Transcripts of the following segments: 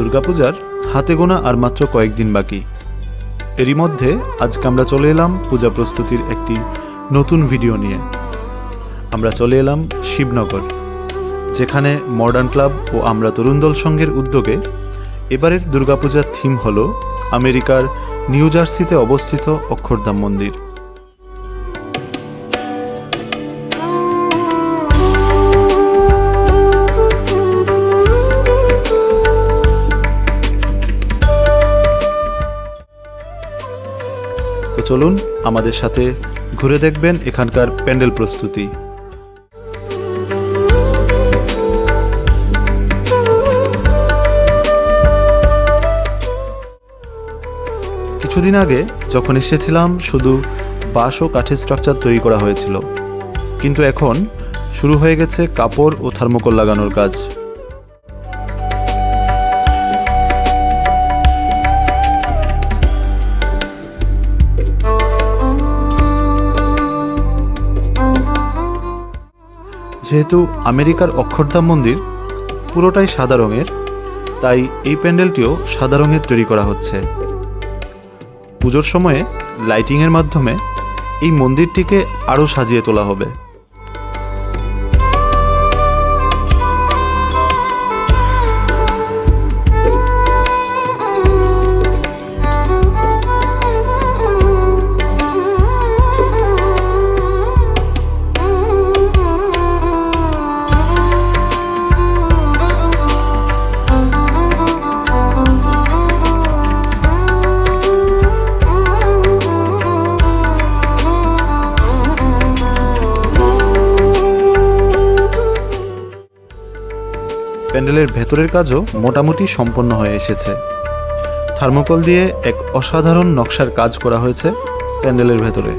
দুর্গাপূজার হাতে গোনা আর মাত্র কয়েকদিন বাকি। এরই মধ্যে আজকে আমরা চলে এলাম পূজা প্রস্তুতির একটি নতুন ভিডিও নিয়ে। আমরা চলে এলাম শিবনগর, যেখানে মডার্ন ক্লাব ও আমরা তরুণ দল সংঘের উদ্যোগে এবারের দুর্গাপূজার থিম হল আমেরিকার নিউ জার্সিতে অবস্থিত অক্ষরধাম মন্দির। তো চলুন আমাদের সাথে ঘুরে দেখবেন এখানকার প্যান্ডেল প্রস্তুতি। কিছুদিন আগে যখন এসেছিলাম, শুধু বাঁশ ও কাঠের স্ট্রাকচার তৈরি করা হয়েছিল। কিন্তু এখন শুরু হয়ে গেছে কাপড় ও থার্মোকল লাগানোর কাজ। যেহেতু আমেরিকার অক্ষরধাম মন্দির পুরোটাই সাদা রঙের, তাই এই প্যান্ডেলটিও সাদা রঙের তৈরি করা হচ্ছে। পুজোর সময়ে লাইটিংয়ের মাধ্যমে এই মন্দিরটিকে আরও সাজিয়ে তোলা হবে। প্যান্ডেলের ভেতরের কাজও মোটামুটি সম্পন্ন হয়ে এসেছে। থার্মোকল দিয়ে এক অসাধারণ নকশার কাজ করা হয়েছে প্যান্ডেলের ভেতরে।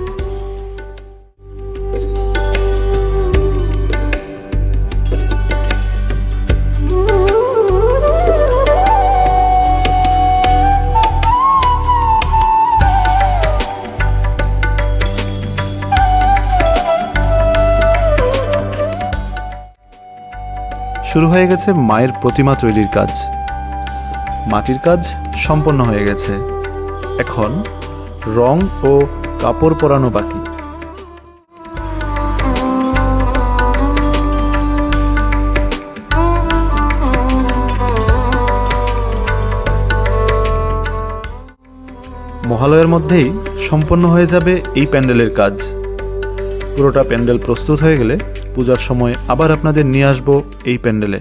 শুরু হয়ে গেছে মায়ের প্রতিমা তৈরির কাজ। মাটির কাজ সম্পন্ন হয়ে গেছে। এখন রং ও কাপড় পরানো বাকি। মহালয়ের মধ্যেই সম্পন্ন হয়ে যাবে এই প্যান্ডেলের কাজ। পুরোটা প্যান্ডেল প্রস্তুত হয়ে গেলে পূজার সময় আবার আপনাদের নিয়ে আসব এই প্যান্ডেলে।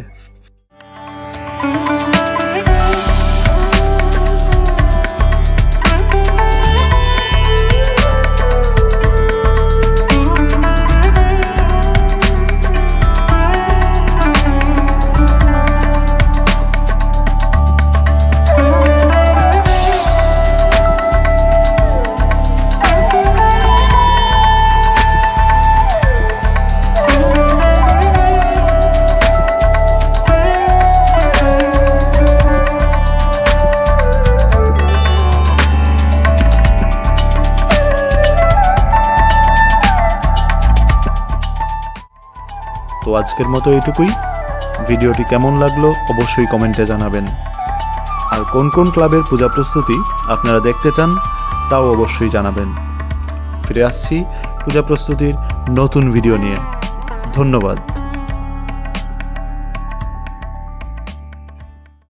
তো আজকের মতো এটুকুই ভিডিওটি কেমন লাগল অবশ্যই কমেন্টে জানাবেন। আর কোন কোন ক্লাবের পূজা প্রস্তুতি আপনারা দেখতে চান, তাও অবশ্যই জানাবেন। ফিরে আসছি পূজা প্রস্তুতির নতুন ভিডিও নিয়ে। ধন্যবাদ।